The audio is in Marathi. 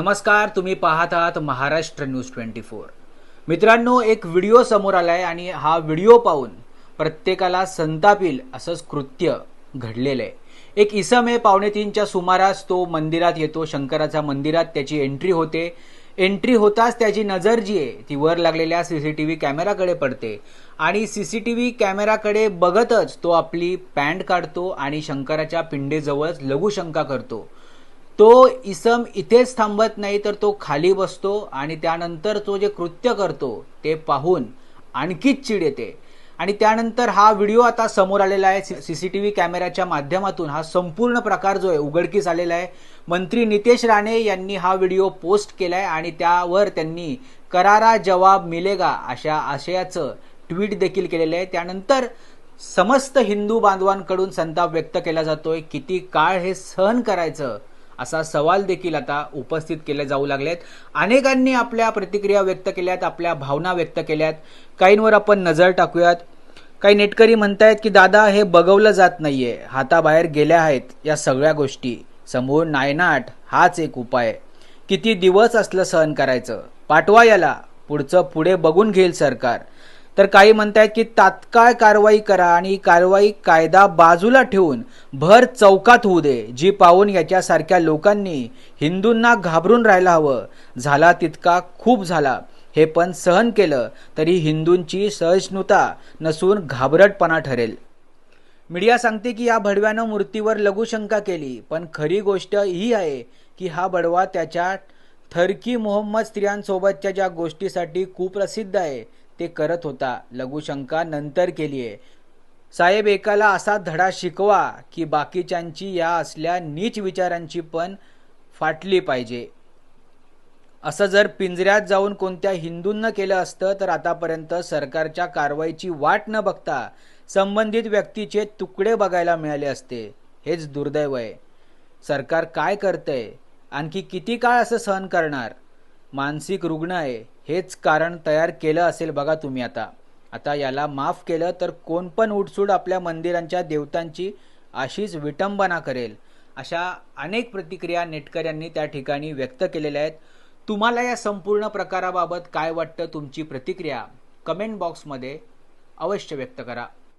नमस्कार तुम्ही पाहत आहात महाराष्ट्र न्यूज ट्वेंटी फोर. मित्रांनो एक व्हिडिओ समोर आलाय आणि हा व्हिडिओ पाहून प्रत्येकाला संतापील असंच कृत्य घडलेलं आहे. एक इसम आहे पावणे तीनच्या सुमारास तो मंदिरात येतो शंकराच्या मंदिरात त्याची एंट्री होते. एंट्री होताच त्याची नजर जी आहे ती वर लागलेल्या सी सी टी व्ही कॅमेराकडे पडते. आणि सी सी टी व्ही कॅमेराकडे बघतच तो आपली पॅन्ट काढतो आणि शंकराच्या पिंडेजवळच लघुशंका करतो. तो इसम इथेच थांबत नाही तर तो खाली बसतो आणि त्यानंतर तो जे कृत्य करतो ते पाहून आणखीच चिड येते. आणि त्यानंतर हा व्हिडिओ आता समोर आलेला आहे सी सी टी व्ही कॅमेऱ्याच्या माध्यमातून. हा संपूर्ण प्रकार जो आहे उघडकीस आलेला आहे. मंत्री नितेश राणे यांनी हा व्हिडिओ पोस्ट केलाय आणि त्यावर त्यांनी करारा जवाब मिलेगा अशा आशयाचं ट्विट देखील केलेलं आहे. त्यानंतर समस्त हिंदू बांधवांकडून संताप व्यक्त केला जातोय. किती काळ हे सहन करायचं असा सवाल देखील आता उपस्थित केले जाऊ लागलेत. अनेकांनी आपल्या प्रतिक्रिया व्यक्त केल्यात आपल्या भावना व्यक्त केल्यात. काहींवर आपण नजर टाकूयात. काही नेटकरी म्हणतायत की दादा हे बघवलं जात नाहीये. हाताबाहेर गेल्या आहेत या सगळ्या गोष्टी. समोर नायनाट हाच एक उपाय. किती दिवस असलं सहन करायचं? पाठवा याला. पुढचं पुढे बघून घेईल सरकार. तर काही म्हणतायत की तात्काळ कारवाई करा आणि कारवाई कायदा बाजूला ठेवून भर चौकात होऊ दे जी पाहून याच्यासारख्या लोकांनी हिंदूंना घाबरून राहायला हवं. झाला तितका खूप झाला. हे पण सहन केलं तरी हिंदूंची सहिष्णुता नसून घाबरटपणा ठरेल. मीडिया सांगते की या भडव्यानं मूर्तीवर लघुशंका केली पण खरी गोष्ट ही आहे की हा बडवा त्याच्या थरकी मोहम्मद स्त्रियांसोबतच्या ज्या गोष्टीसाठी कुप्रसिद्ध आहे ते करत होता. लघुशंका नंतर केली आहे साहेब एकाला असा धडा शिकवा की बाकीच्यांची या असल्या नीच विचारांची पण फाटली पाहिजे. असं जर पिंजऱ्यात जाऊन कोणत्या हिंदूंना केलं असतं तर आतापर्यंत सरकारच्या कारवाईची वाट न बघता संबंधित व्यक्तीचे तुकडे बघायला मिळाले असते. हेच दुर्दैव आहे. सरकार काय करतंय? आणखी किती काळ असं सहन करणार? मानसिक रुग्ण आहे हेच कारण तयार केलं असेल बघा तुम्ही आता. आता याला माफ केलं तर कोण पण उठसूट आपल्या मंदिरांच्या देवतांची अशीच विटंबना करेल. अशा अनेक प्रतिक्रिया नेटकऱ्यांनी त्या ठिकाणी व्यक्त केलेल्या आहेत. तुम्हाला या संपूर्ण प्रकाराबाबत काय वाटतं तुमची प्रतिक्रिया? कमेंट बॉक्समध्ये अवश्य व्यक्त करा.